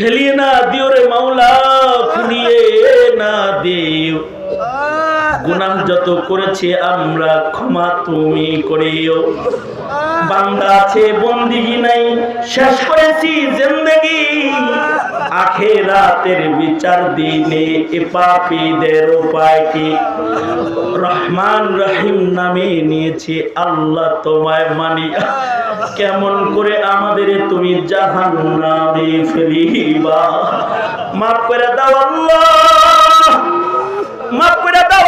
ফেলিয়ে না দিও রে মাওলা ফুলিয়ে না দিও। গুনাহ যত করেছে আমরা ক্ষমা তুমি করিও। বান্দা আছে, বন্দিগি নাই। শেষ করেছি জিন্দগি। আখেরাতের বিচার দিনে এ পাপীদের উপায় কি? রহমান রহিম নামে নিয়েছে আল্লাহ তোমায় মানি কেমন করে আমাদের তুমি জাহান নামে ফেলিবা? মাফ করে দাও আল্লাহ। মাফ করে দাও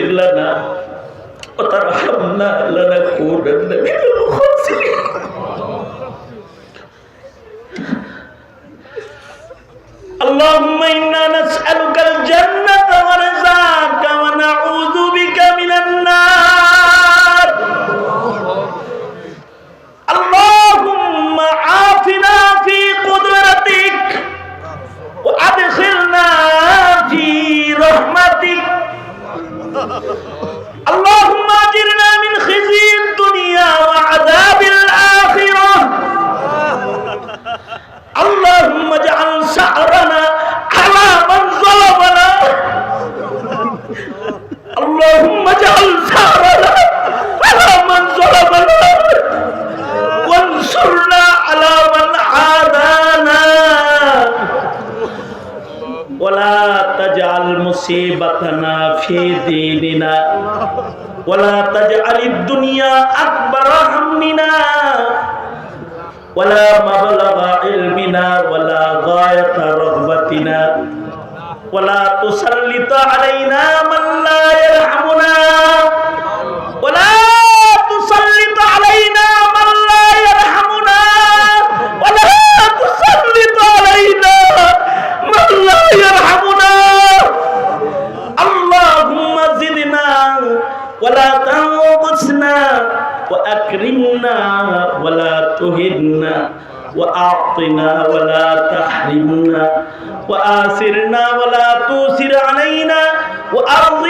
لنا وترحمنا لنكونن من الخاسرين اللهم إنا نسألك الجنة ハハハハ! تجعل مصيبتنا في ديننا ولا تجعل الدنيا أكبر همنا ولا مبلغ علمنا ولا غاية رغبتنا ولا تسلط علينا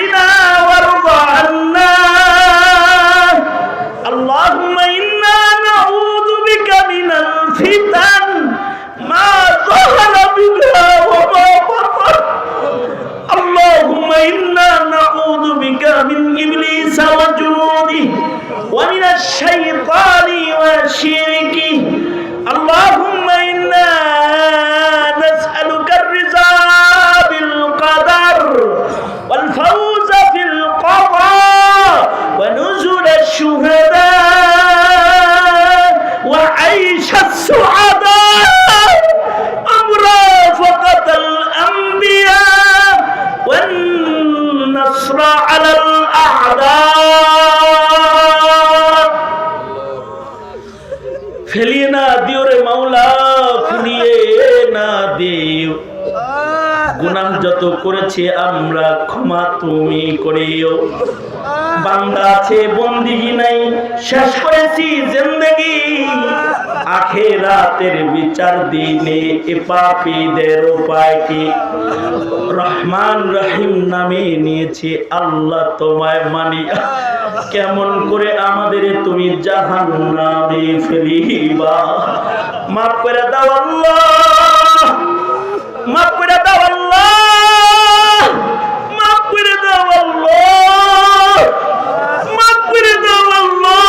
وأرضنا وارض عنا اللهم إنا نعوذ بك من الفتن ما ظهر منها وما بطن اللهم إنا نعوذ بك من إبليس وجنوده ومن الشيطان وشركه اللهم না দিও রে মাওলা না দিও। গুনাহ যত করেছে আমরা, ক্ষমা তুমি করিও। বান্দা আছে, বন্দিগি নাই, শেষ করেছি জিন্দগি। আখেরাতের বিচার দিনে এ পাপীদের উপায় কি? রহমান রহিম নামে নিয়েছে, আল্লাহ তোমায় মানি। কেমন করে আমাদের তুমি জাহান নামে ফেলিবা? মাফ করে দাও আল্লাহ, মাফ করে দাও আল্লাহ মাফ করে দাও আল্লাহ মাফ করে দাও আল্লাহ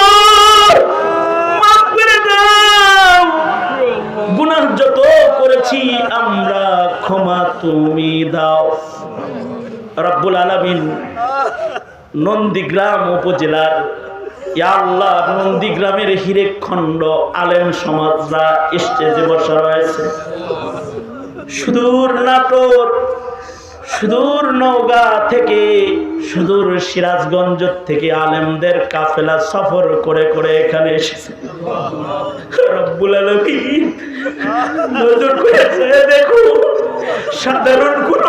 মাফ করে দাও গুনাহ যত করেছি আমরা ক্ষমা তুমি দাও রব্বুল আলামিন নন্দীগ্রাম উপজেলার আল্লাহ নন্দীগ্রামের হিরেক খণ্ড আলেম সমাজরা স্টেজে বসা রয়েছে। সুদূর নাটোর, সুদূর নওগাঁ থেকে, সুদূর সিরাজগঞ্জ থেকে আলেমদের কাফেলা সফর করে করে এখানে এসেছে। রব্বুল আলামিন, নজর করেছে দেখো, সাধারণ কোনো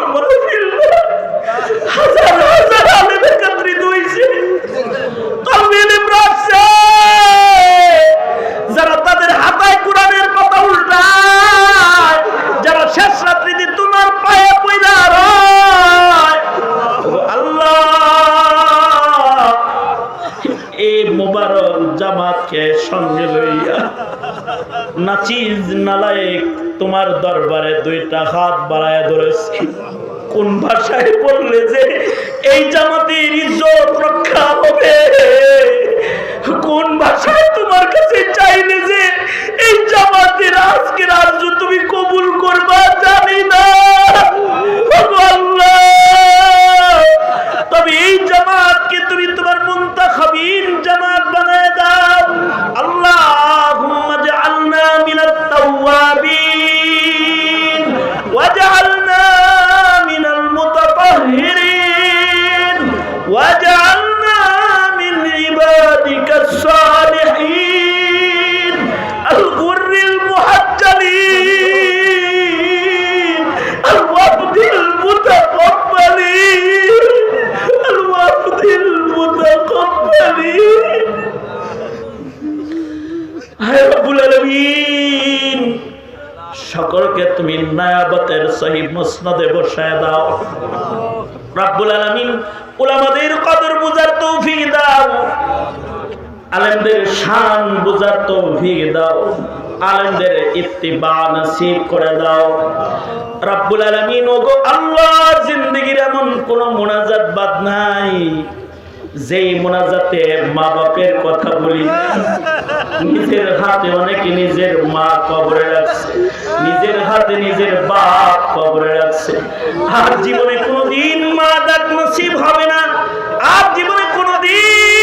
নালায়েক তোমার দরবারে দুইটা হাত বাড়ায় ধরেছি। কোন ভাষায় বললে যে এই জামাতের ইজ্জত রক্ষা হবে? কোন ভাষায় তোমার কাছে চাইলে যে এই জামাতের আজকের আর্য তুমি কবুল করবা? জানি না। তবে এই জামাতকে তুমি তোমার মুনতাখাবিন মুসনদে বসায় দাও। রাব্বুল আলামিন কদর বুঝার তৌফিক দাও। আলেমদের শান বুঝার তৌফিক দাও। আলেমদের ইত্তিবা নসিব করে দাও। রাব্বুল আলামিন, ওগো আল্লাহ জিন্দেগির এমন কোন মোনাজাত বাদ নাই। যেই মোনাজাতে মা বাপের কথা বলি নিজের হাতে অনেকে নিজের মা কবরে রাখছে। নিজের হাতে নিজের বাপ কবরে রাখছে। আর জীবনে কোনোদিন মা ডাক নসিব হবে না। আর জীবনে কোনোদিন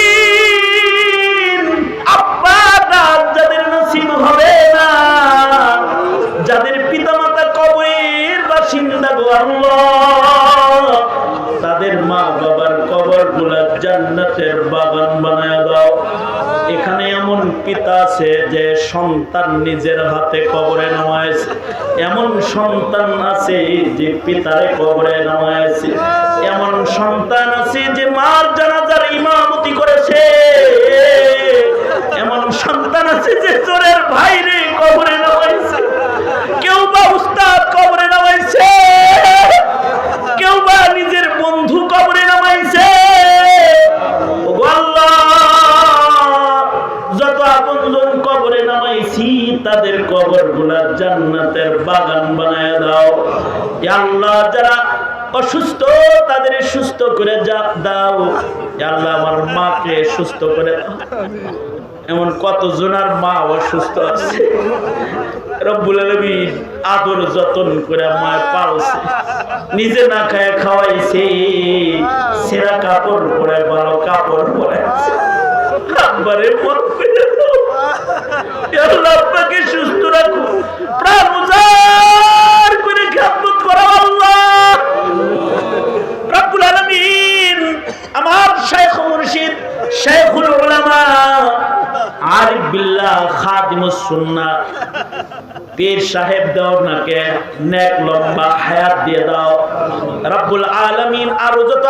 আছে যে সন্তান নিজের হাতে কবরে নামাইছে এমন সন্তান আছে যে পিতারে কবরে নামাইছে এমন সন্তান আছে যে মার জানাজার গুলা জান্নাতের বাগান বানায় দাও। আল্লাহ, যারা অসুস্থ, তাদের সুস্থ করে যা দাও। আল্লাহ, আমার মাকে সুস্থ করে দাও। এমন কত জনার মা অসুস্থ আছে? রব্বুল আলামিন আদর যতন করে মায় পালছে। নিজে না খায় খাওয়াইছে। সেরা কাপড় পরে ভালো কাপড় পরে আব্বারে মন করে আল্লাহ সুস্থ রাখো। প্রাণ উজাড় করে করো আল্লাহ। আমার শেখ মুর্শিদ শেখুল বিল্লাহ পীর সাহেব দাও নাকে, নেক লম্বা হায়াত দিয়ে দাও। রব্বুল আলামিন আর যত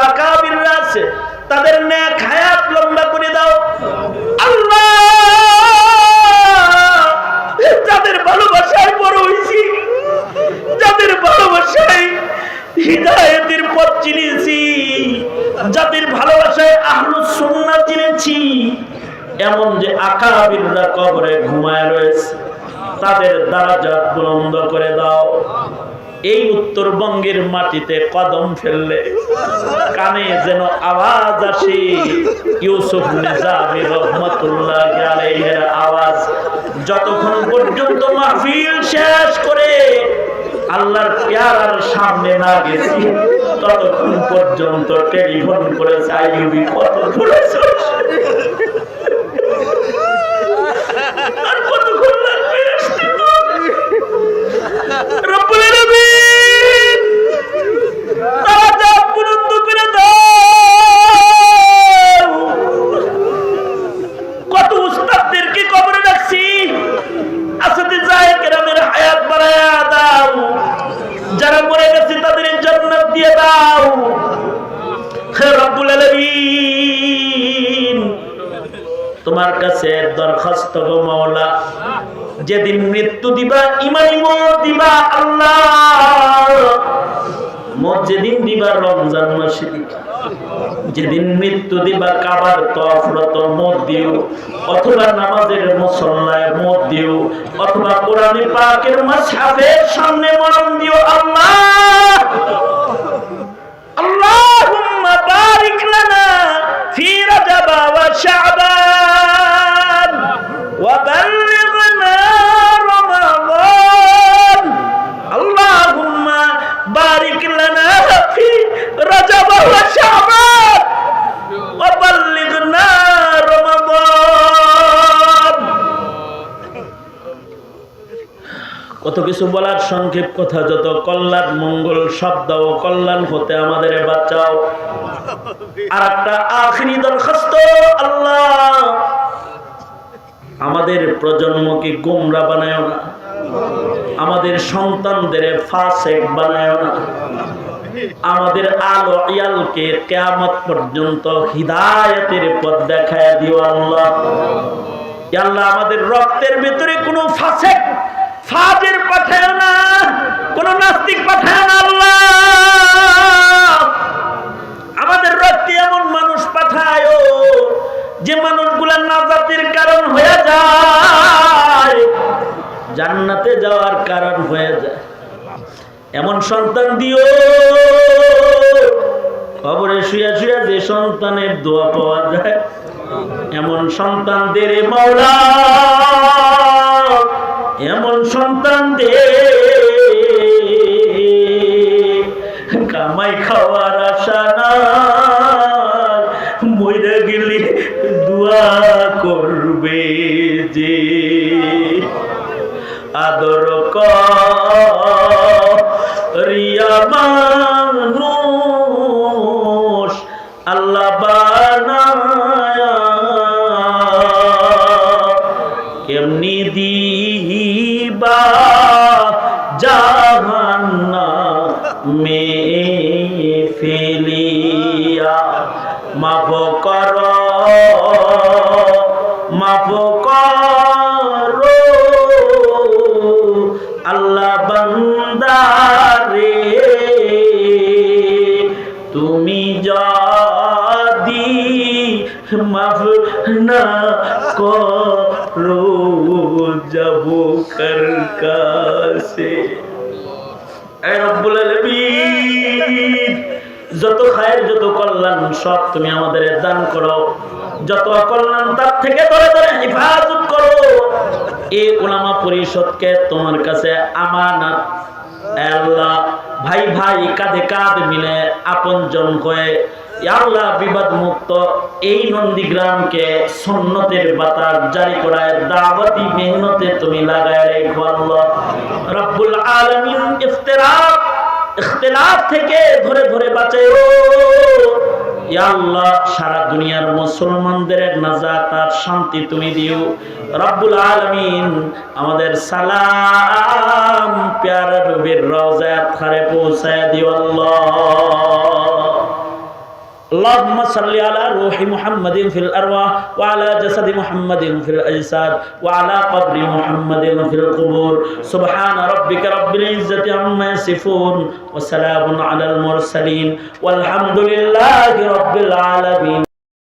আছে, তাদের নেক হায়াত লম্বা করে দাও। আল্লাহ যাদের ভালোবাসায় বড় হইছি যাদের ভালোবাসায় হৃদায়তের পথ চিনেছি যাদের ভালোবাসায় আহলুস সুন্নাহ চিনেছি এমন যে আকাবিররা কবরে ঘুমায় রয়েছে তাদের দারাজাত বুলন্দ করে দাও এই উত্তরবঙ্গের মাটিতে কদম ফেললে কানে যেন আওয়াজ আসে। ইউসুফ নিজামী রহমতুল্লাহ আলাইহির আওয়াজ। যতক্ষণ পর্যন্ত মাহফিল শেষ করে আল্লাহর পেয়ারার সামনে না গেছি, ততক্ষণ পর্যন্ত টেলিফোন করে চাইবি কত করেছ নেতৃত্ব দিবা, ইমানি দিবা আল্লাহ। যেদিন দিবা, রমজান মাসে যেদিন মৃত্যু দিবা, কাবার তফরত মত দিও। অথবা নামাজের মুসল্লায় মত দিও। অথবা কোরআনে পাকের মাসহাফের সামনে মরণ দিও, আল্লাহ। আল্লাহ বারিক না ফিরা যাবা শাহবা কিছু বলার সংক্ষেপ কথা, যত কল্যাণ, মঙ্গল শব্দ ও কল্যাণ হতে আমাদের বাঁচাও। আর একটা আখরি দরখাস্ত, আল্লাহ! আমাদের প্রজন্মকে গোমরা বানায় না। আমাদের সন্তানদের ফাসেক বানায় না। আমাদের আলো ইয়ালকে কেয়ামত পর্যন্ত হিদায়তের পথ দেখায় দিও আল্লাহ। আল্লাহ, আমাদের রক্তের ভিতরে কোনো ফাসেক ফাজের পাঠায় না, কোন নাস্তিক পাঠায় না আল্লাহ। আমাদের রক্তে এমন মানুষ পাঠায় যে মানুষগুলা নাজাতের কারণ হয়ে যায়, জান্নাতে যাওয়ার কারণ হয়ে যায়। এমন সন্তান দিও খবরে শুয়ে শুয়ে যে সন্তানের দোয়া পাওয়া যায়, এমন সন্তানদের মাওলা। রিয়া মানুষ আল্লাহ বানায়া কেমনি দিবা তুমি যদি মাফ না করো, যাব কার কাছে? যত খায়ের, যত কল্যাণ, সব তুমি আমাদের দান করো। যত অকল্যাণ, তার থেকে ধরে ধরে হেফাজত করো। এই ওলামা পরিষদকে তোমার কাছে আমানত। ভাই ভাই কাঁধে কাঁধ মিলে আপনজন হয়ে ইয়া আল্লাহ বিবাদ মুক্ত এই নন্দীগ্রামকে সন্ন্যতের বাতাস জারি করায় দাওয়াতি মেহনতে তুমি লাগায় রেখো আল্লাহ। রব্বুল আলামিন ইফতিরাক ইখতিলাফ থেকে ধরে ধরে বাঁচাও ইয়া আল্লাহ, সারা দুনিয়ার মুসলমানদের নাজাত আর শান্তি তুমি দিও। রব্বুল আলমিন আমাদের সালাম প্যার রবির রওজায় পৌঁছায় দিও আল্লাহ। اللهم صل على روح محمد في الأرواح وعلى جسد محمد في الأجساد وعلى قبر محمد في القبور. سبحان ربك رب العزة عما يصفون وسلام على المرسلين والحمد لله رب العالمين.